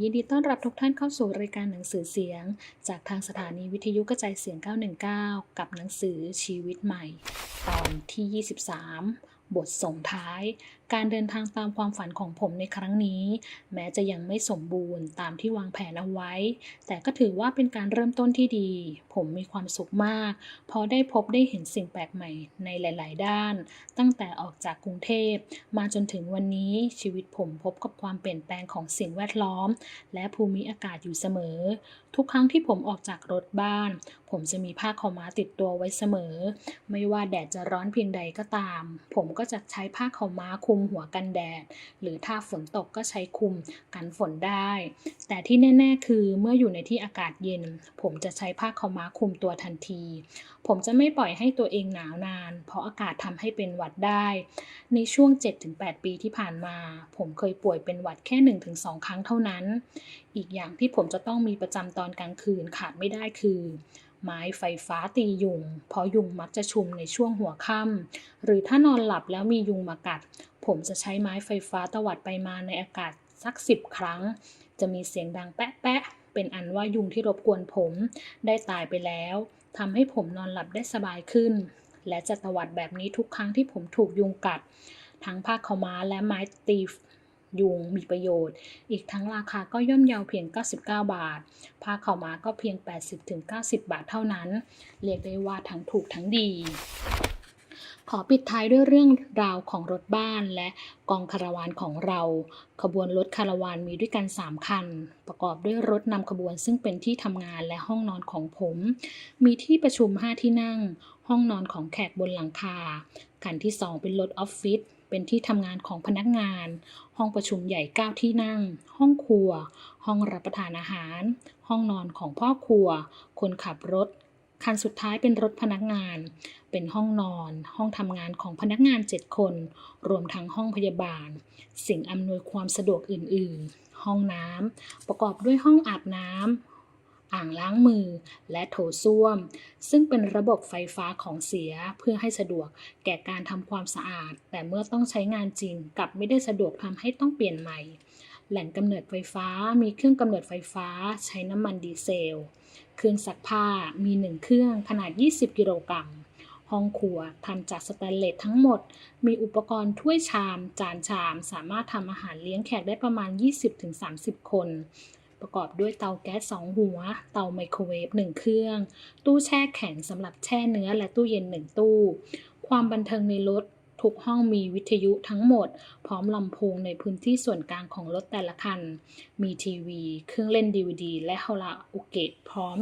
ยินดีต้อนรับทุกท่านเข้าสู่รายการหนังสือเสียง จากทางสถานีวิทยุกระจายเสียง 919 กับหนังสือชีวิตใหม่ ตอนที่ 23 บทส่งท้าย การเดินทางตามความฝันของผมในครั้งนี้ แม้จะยังไม่สมบูรณ์ตามที่วางแผนเอาไว้ แต่ก็ถือว่าเป็นการเริ่มต้นที่ดี ผมมีความสุขมากเพราะได้พบได้เห็นสิ่งแปลกใหม่ในหลาย ๆ ด้าน ตั้งแต่ออกจากกรุงเทพ มาจนถึงวันนี้ชีวิตผมพบกับความเปลี่ยนแปลงของสิ่งแวดล้อม และภูมิอากาศอยู่เสมอ ทุกครั้งที่ผมออกจากรถบ้าน ผมจะมีผ้าขาวม้าติดตัวไว้เสมอ ไม่ว่าแดดจะร้อนเพียงใดก็ตาม ผมก็จะใช้ผ้าขาวม้าคลุมหัวกันแดด หรือถ้าฝนตกก็ใช้คลุมกันฝนได้ แต่ที่แน่ ๆ คือเมื่ออยู่ในที่อากาศเย็น ผมจะใช้ผ้าขาวม้าคลุมตัวทันที ผมจะไม่ปล่อยให้ตัวเองหนาวนาน เพราะอากาศทำให้เป็นหวัดได้ ในช่วง 7-8 ปีที่ผ่านมา ผมเคยป่วยเป็นหวัดแค่ 1-2 ครั้งเท่านั้น อีกอย่างที่ผมจะต้องมีประจำตอนกลางคืนขาดไม่ได้คือไม้ไฟฟ้าตียุง เพราะยุงมักจะชุมในช่วงหัวค่ำหรือถ้านอนหลับแล้วมียุงมากัด ผมจะใช้ไม้ไฟฟ้าตวัดไปมาในอากาศสักสิบครั้ง จะมีเสียงดังแป๊ะแปะๆ เป็นอันว่ายุงที่รบกวนผมได้ตายไปแล้วทำให้ผมนอนหลับได้สบายขึ้น และจะตวัดแบบนี้ทุกครั้งที่ผมถูกยุงกัด ทั้งผ้าขาวม้าและไม้ตียุงมีประโยชน์ อีกทั้งราคาก็ย่อมเยาเพียง 99 บาท ผ้าขาวม้าก็เพียง 80-90 บาทเท่านั้น เรียกได้ว่าทั้งถูกทั้งดี ขอปิดท้ายด้วยเรื่องราวของรถบ้านและกองคาราวานของเรา ขบวนรถคาราวานมีด้วยกัน 3 คัน ประกอบด้วยรถนำขบวนซึ่งเป็นที่ทำงานและห้องนอนของผม มีที่ประชุม 5 ที่นั่ง ห้องนอนของแขกบนหลังคา คันที่ 2 เป็นรถออฟฟิศเป็นที่ทำงานของพนักงาน ห้องประชุมใหญ่ 9 ที่นั่ง ห้องครัว ห้องรับประทานอาหาร ห้องนอนของพ่อครัว คนขับรถ คันสุดท้ายเป็นรถพนักงาน เป็นห้องนอน ห้องทำงานของพนักงาน 7 คน รวมทั้งห้องพยาบาล สิ่งอำนวยความสะดวกอื่น ๆ ห้องน้ำประกอบด้วยห้องอาบน้ำ อ่างล้างมือ และโถส้วม ซึ่งเป็นระบบไฟฟ้าของเสียเพื่อให้สะดวกแก่การทำความสะอาด แต่เมื่อต้องใช้งานจริงกลับไม่ได้สะดวกทำให้ต้องเปลี่ยนใหม่ แหล่งกำเนิดไฟฟ้า มีเครื่องกำเนิดไฟฟ้า ใช้น้ำมันดีเซล เครื่องซักผ้า มีหนึ่งเครื่องขนาด 20 กิโลกรัม ห้องครัวทำจากสแตนเลสทั้งหมด มีอุปกรณ์ถ้วยชาม จานชาม สามารถทำอาหารเลี้ยงแขกได้ประมาณ 20-30 คน ประกอบด้วยเตาแก๊ส 2 หัว เตาไมโครเวฟ 1 เครื่อง ตู้แช่แข็งสำหรับแช่เนื้อและตู้เย็น 1 ตู้ ความบันเทิงในรถ ทุกห้องมีวิทยุทั้งหมด พร้อมลำโพงในพื้นที่ส่วนกลางของรถแต่ละคัน มีทีวี เครื่องเล่นดีวดีและฮาราโอเกะพร้อม